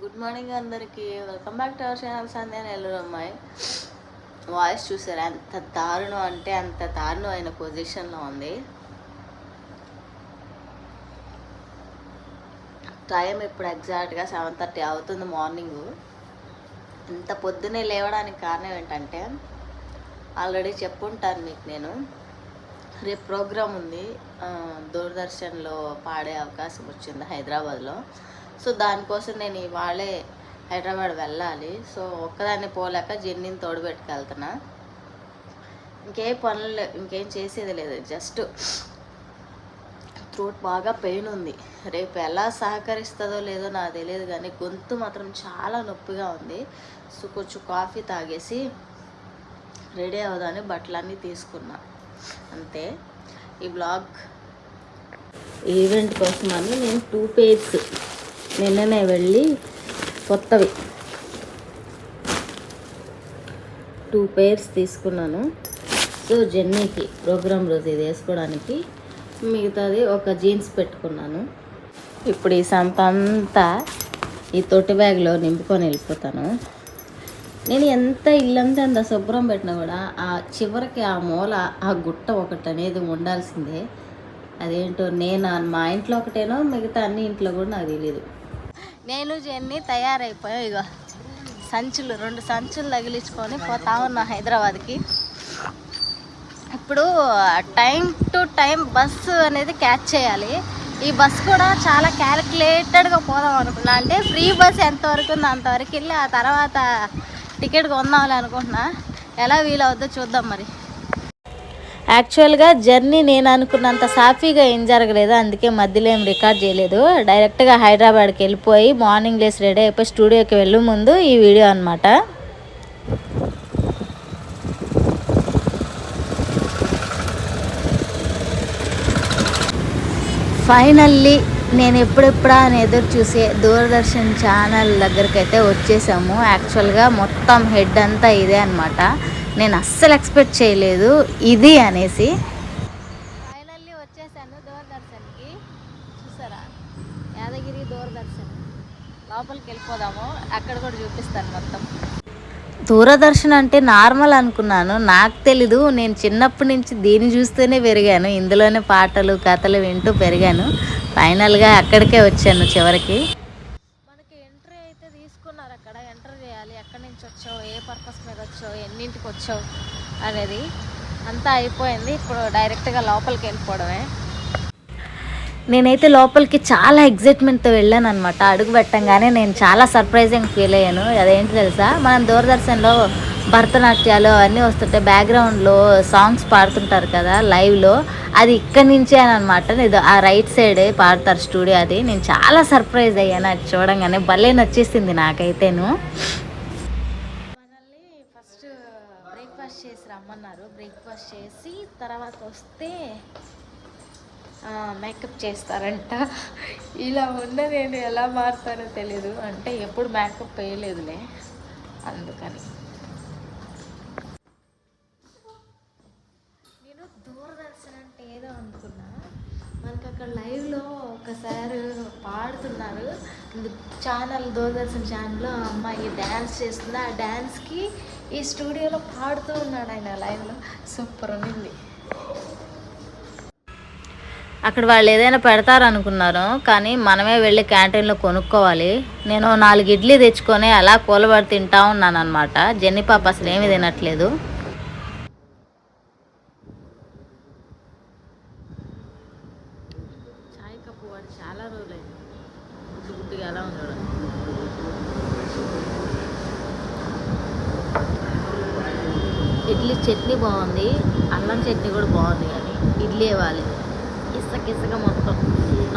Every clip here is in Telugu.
గుడ్ మార్నింగ్ అందరికీ. Welcome back to our channel Sandhya Nellore అమ్మాయి వాయిస్ చూసారు? అంత దారుణం అంటే అంత దారుణం అయిన పొజిషన్లో ఉంది. టైం ఇప్పుడు ఎగ్జాక్ట్గా సెవెన్ థర్టీ అవుతుంది మార్నింగ్ ఇంత పొద్దునే లేవడానికి కారణం ఏంటంటే ఆల్రెడీ చెప్పుంటాను మీకు నేను. రేపు ప్రోగ్రామ్ ఉంది. దూరదర్శన్లో పాడే అవకాశం వచ్చింది హైదరాబాద్లో. సో దానికోసం నేను ఇవాళే హైదరాబాద్ వెళ్ళాలి. సో ఒక్కదాన్ని పోలేక జెన్నీని తోడు పెట్టుకెళ్తున్నా ఇంకేం పనులు ఇంకేం చేసేది లేదు. జస్ట్ త్రోట్ బాగా పెయిన్ ఉంది. రేపు ఎలా సహకరిస్తుందో లేదో నాకు తెలియదు కానీ గొంతు మాత్రం చాలా నొప్పిగా ఉంది. సో కొంచెం కాఫీ తాగేసి రెడీ అవుదాని బట్టలన్నీ తీసుకున్నా. అంతే. ఈ బ్లాగ్ ఈవెంట్ కోసమని నేను టూ పేర్స్ నిన్ననే వెళ్ళి కొత్తవి. టూ పేర్స్ తీసుకున్నాను. సో జర్నీకి ప్రోగ్రామ్ రోజు ఇది వేసుకోవడానికి మిగతాది ఒక జీన్స్ పెట్టుకున్నాను. ఇప్పుడు ఈ సంత అంతా ఈ తొట్టి బ్యాగ్లో నింపుకొని వెళ్ళిపోతాను. నేను ఎంత ఇల్లంతా ఎంత శుభ్రం పెట్టినా కూడా ఆ చివరికి ఆ మూల ఆ గుట్ట ఒకటి అనేది ఉండాల్సిందే. అదేంటో నేను మా ఇంట్లో ఒకటేనో మిగతా అన్ని ఇంట్లో కూడా నాకు తెలియదు నేను జెన్ని తయారైపోయా. ఇగో సంచులు రెండు సంచులు తగిలించుకొని పోతా ఉన్నా హైదరాబాద్కి. ఇప్పుడు టైం టు టైం బస్సు అనేది క్యాచ్ చేయాలి. ఈ బస్ కూడా చాలా క్యాలిక్యులేటెడ్గా పోదాం అనుకున్నా. అంటే ఫ్రీ బస్ ఎంతవరకు ఉందో అంతవరకు వెళ్ళి ఆ తర్వాత టికెట్ కొందామని అనుకుంటున్నా. ఎలా వీలవుద్దో చూద్దాం మరి. యాక్చువల్గా జర్నీ నేను అనుకున్నంత సాఫీగా ఏం జరగలేదు. అందుకే మధ్యలో ఏం రికార్డ్ చేయలేదు. డైరెక్ట్గా హైదరాబాద్కి వెళ్ళిపోయి మార్నింగ్ లేసి రెడీ అయిపోయి స్టూడియోకి వెళ్ళే ముందు ఈ వీడియో అనమాట ఫైనల్లీ నేను ఎప్పుడెప్పుడా అని ఎదురు చూసే దూరదర్శన్ ఛానల్ దగ్గరికి అయితే వచ్చేసాము. యాక్చువల్గా మొత్తం హెడ్ అంతా ఇదే అనమాట నేను అస్సలు ఎక్స్పెక్ట్ చేయలేదు ఇది అనేసి. ఫైనల్లీ వచ్చేసాను దూరదర్శన్కి. చూసారా? యాదగిరి దూరదర్శన్. లోపలికి వెళ్ళిపోదాము. అక్కడ కూడా చూపిస్తాను మొత్తం. దూరదర్శన్ అంటే నార్మల్ అనుకున్నాను. నాకు తెలీదు. నేను చిన్నప్పటి నుంచి దీన్ని చూస్తూనే పెరిగాను. ఇందులోనే పాటలు కథలు వింటూ పెరిగాను. ఫైనల్గా అక్కడికే వచ్చాను చివరికి. తీసుకున్నారు అక్కడ ఎంటర్ చేయాలి. ఎక్కడి నుంచి వచ్చావు? ఏ పర్పస్ మీద వచ్చావు? ఎన్నింటికి వచ్చావు? అనేది అంతా అయిపోయింది. ఇప్పుడు డైరెక్ట్గా లోపలికి వెళ్ళిపోవడమే. నేనైతే లోపలికి చాలా ఎగ్జైట్మెంట్తో వెళ్ళాను అనమాట అడుగు పెట్టంగానే నేను చాలా సర్ప్రైజింగ్ ఫీల్ అయ్యాను. అదేంటి తెలుసా? మనం దూరదర్శన్లో భరతనాట్యాలు అవన్నీ వస్తుంటే బ్యాక్గ్రౌండ్లో సాంగ్స్ పాడుతుంటారు కదా లైవ్లో అది ఇక్కడి నుంచే అని అనమాట ఇది ఆ రైట్ సైడే పాడతారు స్టూడియో అది. నేను చాలా సర్ప్రైజ్ అయ్యాను అది చూడంగానే. భలే నచ్చేసింది నాకైతేను. మనల్ని ఫస్ట్ బ్రేక్ఫాస్ట్ చేసి రమ్మన్నారు. బ్రేక్ఫాస్ట్ చేసి తర్వాత వస్తే మేకప్ చేస్తారంట. ఇలా ఉన్న నేను ఎలా మారుతానో తెలీదు. అంటే ఎప్పుడు మేకప్ వేయలేదులే. అందుకని నేను దూరదర్శన్ అంటే ఏదో అనుకున్నా మనకి అక్కడ లైవ్లో ఒకసారి పాడుతున్నారు. ఛానల్ దూరదర్శన్ ఛానల్లో అమ్మాయి డ్యాన్స్ చేస్తుంది. ఆ డ్యాన్స్కి ఈ స్టూడియోలో పాడుతూ ఉన్నాడు ఆయన లైవ్లో. సూపర్ ఉంది అక్కడ వాళ్ళు ఏదైనా పెడతారు అనుకున్నారు కానీ మనమే వెళ్ళి క్యాంటీన్లో కొనుక్కోవాలి. నేను నాలుగు ఇడ్లీ తెచ్చుకొని అలా కూలబడి తింటా ఉన్నాను అనమాట జెన్నీ పాప అసలు ఏమీ తినట్లేదు. చాయ్ వాడు చాలా రోజులైంది. గుడ్డు గుడ్డుగా ఎలా ఉన్నాడు. ఇడ్లీ చట్నీ బాగుంది. అల్లం చట్నీ కూడా బాగుంది కానీ ఇడ్లీ ఇవ్వాలి. ఇసుక ఇసుక మొత్తం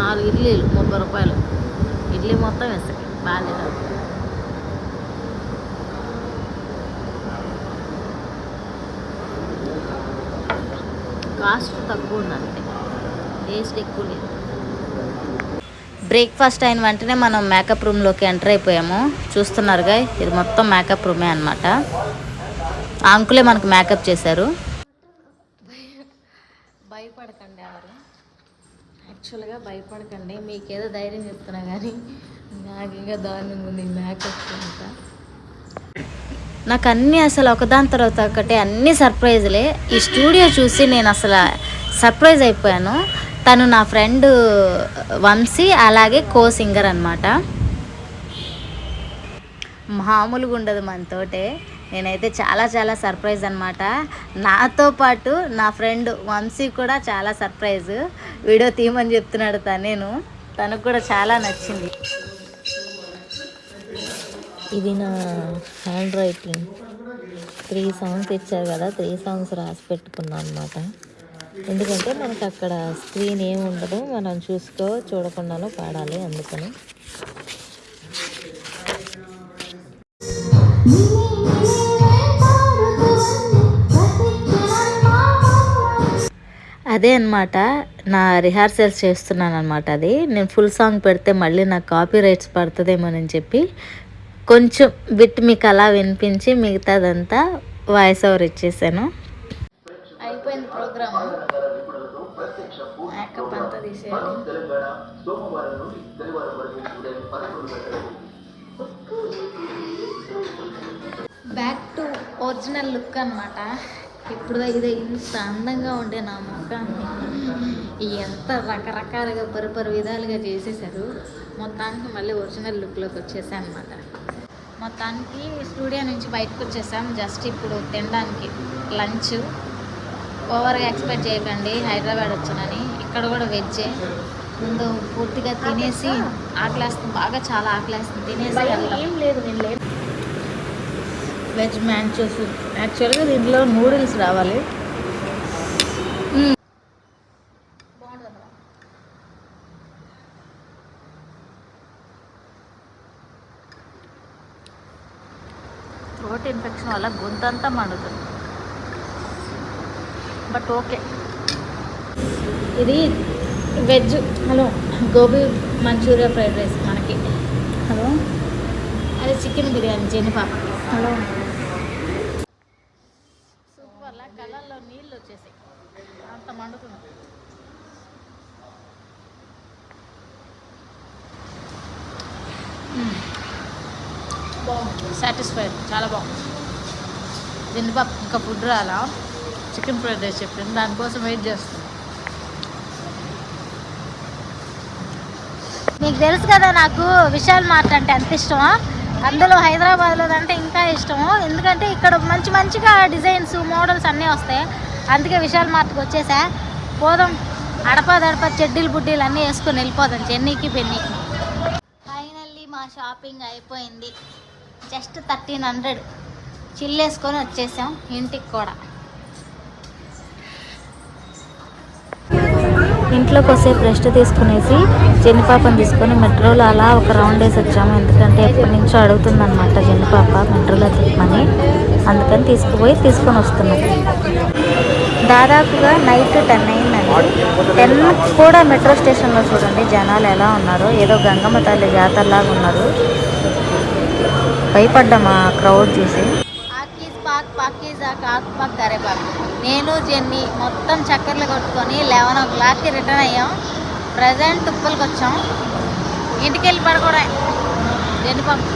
నాలుగు ఇడ్లీలు ముప్పై రూపాయలు. ఇడ్లీ మొత్తం ఇసుక బాగాలేదు కాస్ట్ తక్కువ ఉంది అంతే టేస్ట్ ఎక్కువ లేదు. బ్రేక్ఫాస్ట్ అయిన వెంటనే మనం మేకప్ రూమ్లోకి ఎంటర్ అయిపోయాము. చూస్తున్నారుగా ఇది మొత్తం మేకప్ రూమే అనమాట అంకులే మనకు మేకప్ చేశారు. భయపడకండి ఎవరు. యాక్చువల్గా భయపడకండి మీకేదో ధైర్యం చెప్తున్నా కానీ నాకు ఇంకా దారుణంగా ఉంది మేకప్ అంతా. నాకు అన్నీ అసలు ఒకదాని తర్వాత ఒకటి అన్ని సర్ప్రైజ్లే. ఈ స్టూడియో చూసి నేను అసలు సర్ప్రైజ్ అయిపోయాను. తను నా ఫ్రెండ్ వంశీ అలాగే కో సింగర్ అనమాట మామూలుగా ఉండదు మనతోటే నేనైతే చాలా చాలా సర్ప్రైజ్ అనమాట నాతో పాటు నా ఫ్రెండ్ వంశీ కూడా చాలా సర్ప్రైజ్. వీడియో తీయమని చెప్తున్నాడు తనేను తనకు కూడా చాలా నచ్చింది. ఇది నా హ్యాండ్ రైటింగ్. త్రీ సాంగ్స్ ఇచ్చారు కదా త్రీ సాంగ్స్ రాసి పెట్టుకున్నాను అనమాట ఎందుకంటే మనకు అక్కడ స్క్రీన్ ఏమి ఉండదు. మనం చూసుకో చూడకుండానే పాడాలి అందుకని. అదే అనమాట నా రిహార్సల్స్ చేస్తున్నాను అనమాట అది. నేను ఫుల్ సాంగ్ పెడితే మళ్ళీ నాకు కాపీ రైట్స్ పడుతుందేమోనని చెప్పి కొంచెం బిట్ మీకు అలా వినిపించి మిగతాదంతా వాయిస్ ఓవర్ ఇచ్చేసాను. ప్రోగ్రామ్. మేకప్ అంతా తీసేయాలి బ్యాక్ టు ఒరిజినల్ లుక్ అనమాట ఇప్పుడు ఇదే ఇంత అందంగా ఉండే నా ముఖాన్ని. ఎంత రకరకాలుగా పరిపరి విధాలుగా చేసేసారు మొత్తానికి మళ్ళీ ఒరిజినల్ లుక్లోకి వచ్చేసాను అనమాట మొత్తానికి స్టూడియో నుంచి బయటకు వచ్చేసాం. జస్ట్ ఇప్పుడు తినడానికి లంచ్. ఓవర్గా ఎక్స్పెక్ట్ చేయకండి హైదరాబాద్ వచ్చానని. ఇక్కడ కూడా వెజ్జే. ముందు పూర్తిగా తినేసి ఆకలేస్తుంది బాగా చాలా ఆకలేస్తుంది. తినేసి వెజ్ మ్యాంచో సూప్ యాక్చువల్గా దీంట్లో నూడిల్స్ రావాలి. థ్రోట్ ఇన్ఫెక్షన్ వల్ల గొంతంతా మండుతుంది. But okay. ఇది veg hello gobi manchurian fried rice మనకి. హలో. అది చికెన్ బిర్యానీ జెనిపాప హలో. సూప్ వల్ల కళ్ళల్లో నీళ్ళు వచ్చేసాయి. అంత మండుతుంది. బాగుంది. సాటిస్ఫైడ్. చాలా బాగుంది. జెనిపాప ఇంకా ఫుడ్ రాలా? చికెన్ ఫ్రైడ్ రైస్ చెప్పింది. దానికోసం వెయిట్ చేస్తుంది మీకు తెలుసు కదా నాకు విశాల్ మార్ట్ అంటే ఎంత ఇష్టమో? అందులో హైదరాబాద్లో అంటే ఇంకా ఇష్టము. ఎందుకంటే ఇక్కడ మంచి మంచిగా డిజైన్స్ మోడల్స్ అన్నీ వస్తాయి. అందుకే విశాల్ మార్ట్కి వచ్చేసా. పోదాం. అడప దడప చెడ్డీలు బుడ్డీలు అన్నీ వేసుకొని వెళ్ళిపోదాం. చెన్నీకి పెన్నీకి. ఫైనల్లీ మా షాపింగ్ అయిపోయింది. జస్ట్ థర్టీన్ హండ్రెడ్ చిల్లేసుకొని వచ్చేసాం ఇంటికి కూడా. ఇంట్లోకి వస్తే రెస్ట్ తీసుకునేసి జెన్నిపాపని తీసుకొని మెట్రోలో అలా ఒక రౌండ్ వేసి వచ్చాము. ఎందుకంటే ఎప్పటి నుంచో అడుగుతుందన్నమాట జెన్నిపాప మెట్రోలో తిప్పమని అందుకని తీసుకుపోయి తీసుకొని వస్తున్నాను దాదాపుగా నైట్ టెన్ అయిందండి. టెన్ కూడా మెట్రో స్టేషన్లో చూడండి జనాలు ఎలా ఉన్నారు. ఏదో గంగమ్మ తల్లి జాతరలాగా ఉన్నారు. భయపడ్డామా క్రౌడ్ చూసి. పాకీజా కాక్ పాక్ నేను జెన్ని మొత్తం చక్కెరలు కొట్టుకొని లెవెన్ ఓ క్లాక్కి రిటర్న్ అయ్యాం. ప్రజెంట్ తుప్పలకి వచ్చాం ఇంటికి వెళ్ళి పడుకోవడం. జెన్ని పంపు